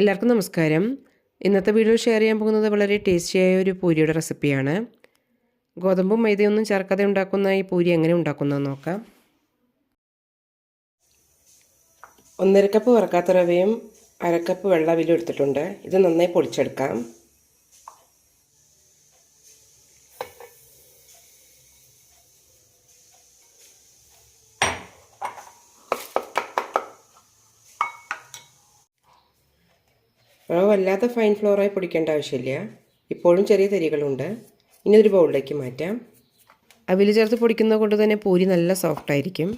എല്ലാവർക്കും നമസ്കാരം. ഇന്നത്തെ വീഡിയോ ഷെയർ ചെയ്യാൻ പോകുന്നത് വളരെ ടേസ്റ്റിയായ ഒരു പൂരിയുടെ റെസിപ്പിയാണ് ഗോതമ്പും മൈദയൊന്നും ചേർക്കാതെ ഉണ്ടാക്കുന്ന ഈ പൂരി എങ്ങനെ ഉണ്ടാക്കുന്നതെന്ന് നോക്കാം. ഒന്നര കപ്പ് വറക്കാത്ത റവയും അരക്കപ്പ് വെള്ളവിലും എടുത്തിട്ടുണ്ട്. ഇത് നന്നായി പൊടിച്ചെടുക്കാം. റവ വല്ലാത്ത ഫൈൻ ഫ്ലോറായി പൊടിക്കേണ്ട ആവശ്യമില്ല. ഇപ്പോഴും ചെറിയ തരികളുണ്ട്. ഇനി ഒരു ബൗളിലേക്ക് മാറ്റാം. അവിൽ ചേർത്ത് പൊടിക്കുന്നത് കൊണ്ട് തന്നെ പൂരി നല്ല സോഫ്റ്റ് ആയിരിക്കും.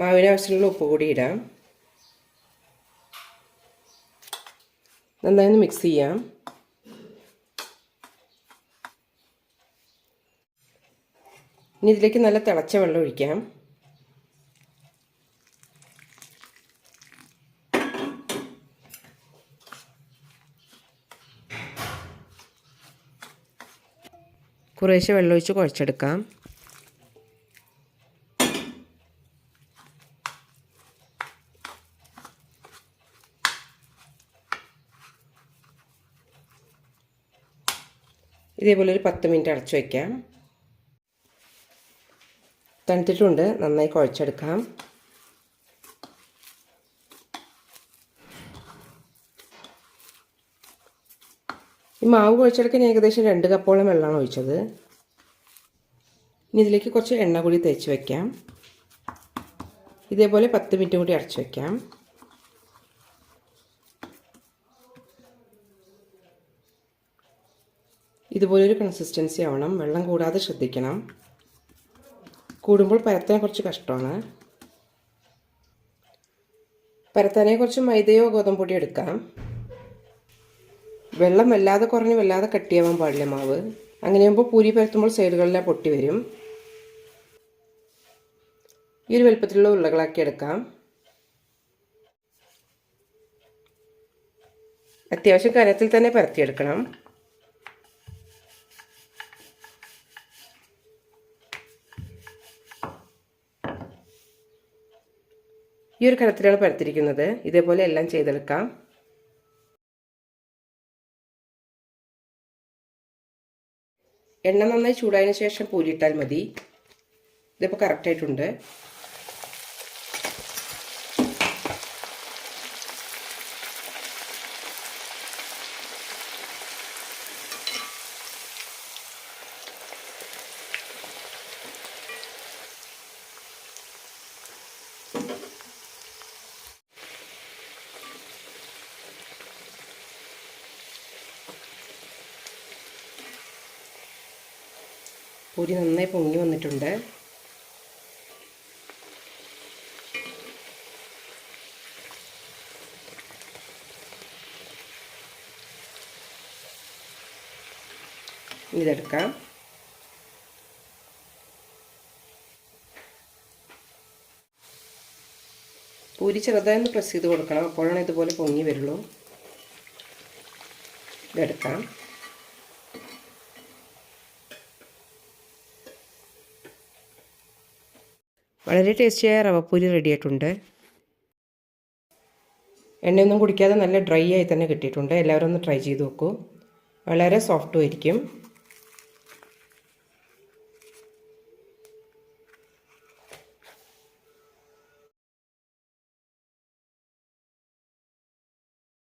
മാവിന് ഉപ്പ് കൂടി ഇടാം. നന്നായി ഒന്ന് മിക്സ് ചെയ്യാം. ഇനി ഇതിലേക്ക് നല്ല തിളച്ച വെള്ളം ഒഴിക്കാം. കുറേശ്ശെ വെള്ളമൊഴിച്ച് കുഴച്ചെടുക്കാം. ഇതേപോലെ ഒരു പത്ത് മിനിറ്റ് അടച്ചു വയ്ക്കാം. തണുത്തിട്ടുണ്ട്. നന്നായി കുഴച്ചെടുക്കാം. ഈ മാവ് കുഴച്ചെടുക്കാൻ ഏകദേശം രണ്ട് കപ്പോളം വെള്ളമാണ് ഒഴിച്ചത്. ഇനി ഇതിലേക്ക് കുറച്ച് എണ്ണ കൂടി തേച്ച് വയ്ക്കാം ഇതേപോലെ പത്ത് മിനിറ്റ് കൂടി അടച്ചു വയ്ക്കാം ഇതുപോലൊരു കൺസിസ്റ്റൻസി ആവണം. വെള്ളം കൂടാതെ ശ്രദ്ധിക്കണം. കൂടുമ്പോൾ പരത്താൻ കുറച്ച് കഷ്ടമാണ്. പരത്താനെ കുറച്ച് മൈദയോ ഗോതമ്പൊടിയോ എടുക്കാം. വെള്ളം വല്ലാതെ കുറഞ്ഞ് വല്ലാതെ കട്ടിയാവാൻ പാടില്ല മാവ്. അങ്ങനെയാകുമ്പോൾ പൂരി പരത്തുമ്പോൾ സൈഡുകളിലെ പൊട്ടി വരും. ഈ ഒരു വലുപ്പത്തിലുള്ള ഉരുളകളാക്കി എടുക്കാം. അത്യാവശ്യം കനത്തിൽ തന്നെ പരത്തിയെടുക്കണം. ഈ ഒരു കനത്തിലാണ് പരത്തിരിക്കുന്നത് ഇതേപോലെ എല്ലാം ചെയ്തെടുക്കാം. എണ്ണ നന്നായി ചൂടായതിനു ശേഷം പൂരിയിട്ടാൽ മതി. ഇതിപ്പോൾ കറക്റ്റായിട്ടുണ്ട് പൊരി നന്നായി പൊങ്ങി വന്നിട്ടുണ്ട്. ഇതെടുക്കാം. പൂരി ചെറുതായി പ്രസ് ചെയ്ത് കൊടുക്കണം. അപ്പോഴാണ് ഇതുപോലെ പൊങ്ങി വരുള്ളൂ. ഇതെടുക്കാം. വളരെ ടേസ്റ്റിയായ റവപ്പൂരി റെഡിയായിട്ടുണ്ട്. എണ്ണയൊന്നും കുടിക്കാതെ നല്ല ഡ്രൈ ആയി തന്നെ കിട്ടിയിട്ടുണ്ട്. എല്ലാവരും ഒന്ന് ട്രൈ ചെയ്ത് നോക്കൂ. വളരെ സോഫ്റ്റും ആയിരിക്കും.